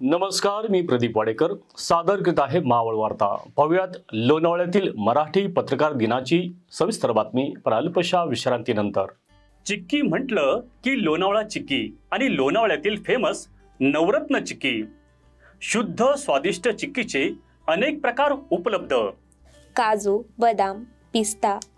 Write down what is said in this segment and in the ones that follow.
नमस्कार मी प्रदीप वाडेकर. सादर करीत आहे मावळ वार्ता. पाहुयात लोणावळ्यातील मराठी पत्रकार दिनाची सविस्तर बातमी पण अल्पशा विश्रांतीनंतर. चिक्की म्हटलं की लोणावळा चिक्की आणि लोणावळ्यातील फेमस नवरत्न चिक्की. शुद्ध स्वादिष्ट चिक्कीचे अनेक प्रकार उपलब्ध. काजू बदाम पिस्ता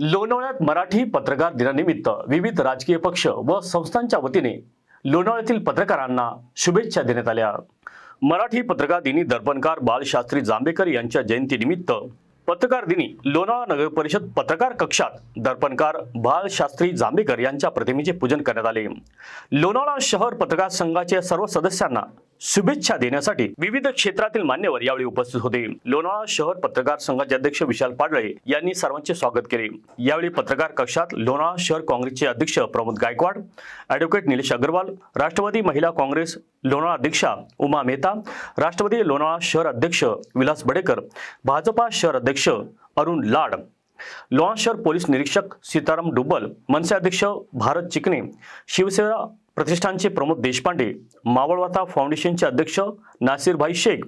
लोणावळ्यात मराठी पत्रकार दिनानिमित्त विविध राजकीय पक्ष व संस्थांच्या वतीने लोणावळ्यातील पत्रकारांना शुभेच्छा देण्यात आल्या. मराठी पत्रकार दिनी दर्पणकार बालशास्त्री जांभेकर यांच्या जयंतीनिमित्त पत्रकार दिनी लोणावळा नगर परिषद पत्रकार कक्षात दर्पणकार बालशास्त्री जांभेकर यांच्या प्रतिमेचे पूजन करण्यात आले. लोणावळा शहर पत्रकार संघाच्या सर्व सदस्यांना शुभेच्छा देण्यासाठी विविध क्षेत्रातील मान्यवर यावेळी उपस्थित होते. लोणावळा शहर पत्रकार संघाचे अध्यक्ष विशाल पाडळे यांनी सर्वांचे स्वागत केले. यावेळी पत्रकार कक्षात लोणावळा शहर काँग्रेसचे अध्यक्ष प्रमोद गायकवाड ॲडव्होकेट निलेश अग्रवाल राष्ट्रवादी महिला काँग्रेस लोणावळा अध्यक्षा उमा मेहता राष्ट्रवादी लोणावळा शहर अध्यक्ष विलास बडेकर भाजपा शहर अध्यक्ष अरुण लाड लोणावळा शहर पोलीस निरीक्षक सीताराम डुब्बल मनसे अध्यक्ष भारत चिकणे शिवसेना प्रतिष्ठानचे प्रमोद देशपांडे मावळवाता फाउंडेशनचे अध्यक्ष नासिरभाई शेख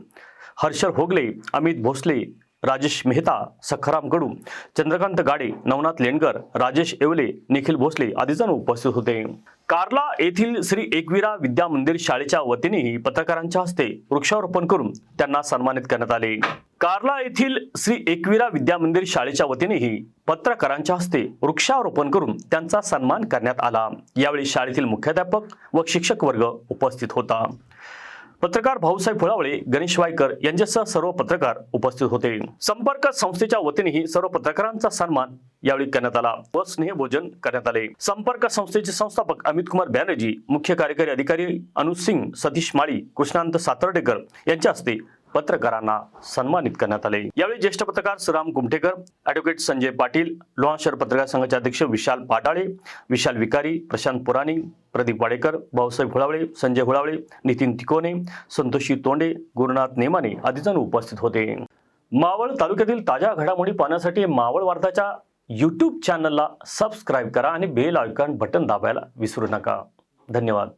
हर्षल होगले अमित भोसले राजेश मेहता सखाराम कडू चंद्रकांत गाडे नवनाथ लेणकर राजेश येवले निखिल भोसले आदी जण उपस्थित होते. कार्ला येथील श्री एकविरा विद्या मंदिर शाळेच्या वतीनेही पत्रकारांच्या हस्ते वृक्षारोपण करून त्यांना सन्मानित करण्यात आले. कार्ला येथील श्री एकविरा विद्या मंदिर शाळेच्या वतीनेही पत्रकारांच्या हस्ते वृक्षारोपण करून त्यांचा सन्मान करण्यात आला. यावेळी शाळेतील मुख्याध्यापक व शिक्षक वर्ग उपस्थित होता. पत्रकार भाऊसाहेब फुलावळे गणेश वायकर यांच्यासह सर्व पत्रकार उपस्थित होते. संपर्क संस्थेच्या वतीनेही सर्व पत्रकारांचा सन्मान यावेळी करण्यात आला व स्नेहभोजन करण्यात आले. संपर्क संस्थेचे संस्थापक अमित कुमार बॅनर्जी मुख्य कार्यकारी अधिकारी अनुज सिंग सतीश माळी कृष्णांत सातर्डेकर यांच्या हस्ते पत्रकारांना सन्मानित करण्यात आले. यावेळी ज्येष्ठ पत्रकार श्रीराम कुमठेकर ॲडव्होकेट संजय पाटील लोहा शहर पत्रकार संघाचे अध्यक्ष विशाल पाटाळे विशाल विकारी प्रशांत पुराणी प्रदीप वाडेकर भाऊसाहेब हुळावळे संजय हुळावळे नितीन तिकोने संतोषी तोंडे गुरुनाथ नेमाने आदी जण उपस्थित होते. मावळ तालुक्यातील ताज्या घडामोडी पाहण्यासाठी मावळ वार्ताच्या यूट्यूब चॅनलला सबस्क्राईब करा आणि बेल आयकॉन बटन दाबायला विसरू नका. धन्यवाद.